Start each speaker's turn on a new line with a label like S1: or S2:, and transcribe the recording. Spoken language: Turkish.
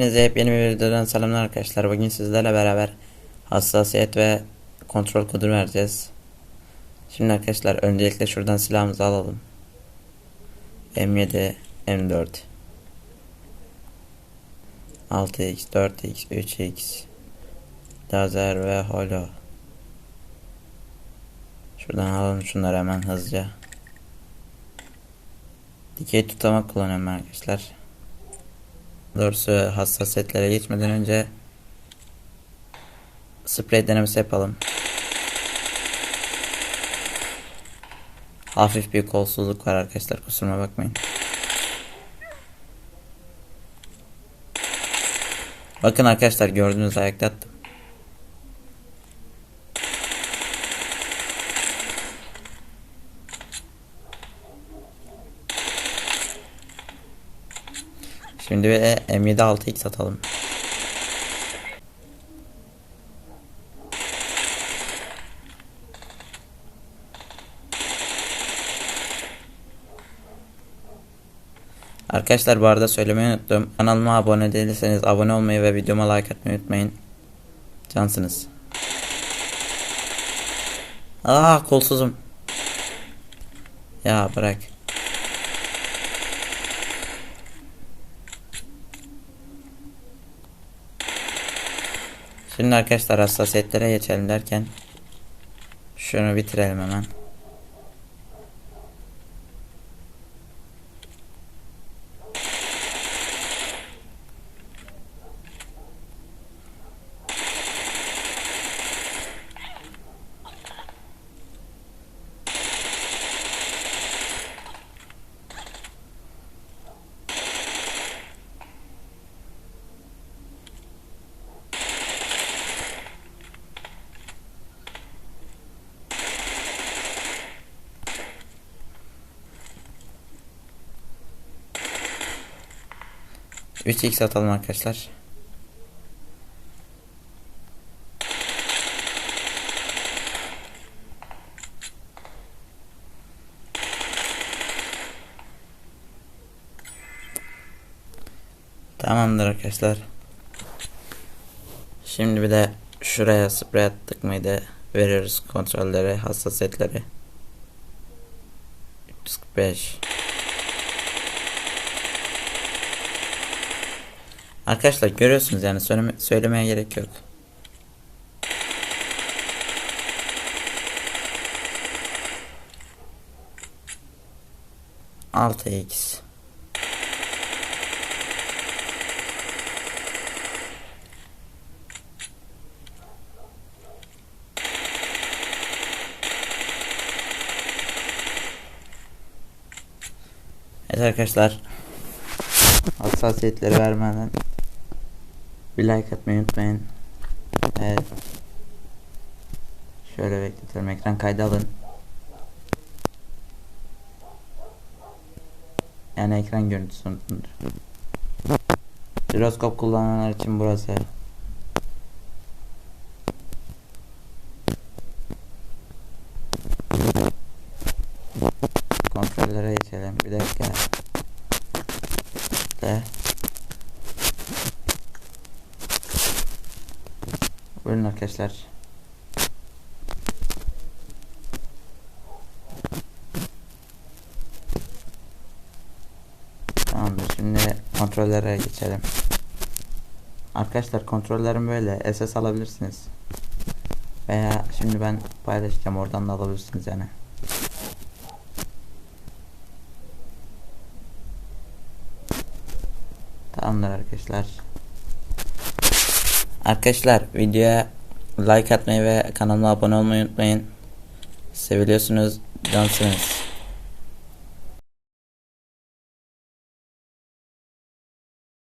S1: Hepinize yepyeni bir videodan selamlar arkadaşlar. Bugün sizlerle beraber hassasiyet ve kontrol kodu vereceğiz. Şimdi arkadaşlar öncelikle şuradan silahımızı alalım. M7, M4 6x, 4x, 3x Lazer ve holo Şuradan alalım şunları hemen hızlıca Dikey tutamak kullanıyorum arkadaşlar Doğrusu hassasiyetlere geçmeden önce sprey denemesi yapalım. Hafif bir kolsuzluk var arkadaşlar kusuruma bakmayın. Bakın arkadaşlar gördüğünüz ayakta attım. Şimdi bir de M7 6x atalım. Arkadaşlar bu arada söylemeyi unuttum. Kanalıma abone değilseniz abone olmayı ve videoma like atmayı unutmayın. Cansınız. Aa kolsuzum. Ya bırak. Şimdi arkadaşlar hassasiyetlere geçelim derken şunu bitirelim hemen. Üç x atalım arkadaşlar. Tamamdır arkadaşlar. Şimdi bir de şuraya sprey attık mıydı veriyoruz kontrolleri, hassasiyetleri. 345 Arkadaşlar görüyorsunuz yani söyleme, söylemeye gerek yok. Altı x. Evet arkadaşlar hassasiyetleri vermeden bir like atmayı unutmayın. Evet. Şöyle bekletelim ekran kaydı alın. Yani ekran görüntüsü unutulur. Jiroskop kullananlar için burası. Kontrollere geçelim. Bir dakika. De. Buyurun arkadaşlar. Tamamdır. Şimdi kontrollere geçelim. Arkadaşlar kontrollerim böyle. SS alabilirsiniz. Veya şimdi ben paylaşacağım. Oradan da alabilirsiniz yani. Tamamdır arkadaşlar. Arkadaşlar videoya like atmayı ve kanalıma abone olmayı unutmayın. Seviliyorsunuz. Cansınız.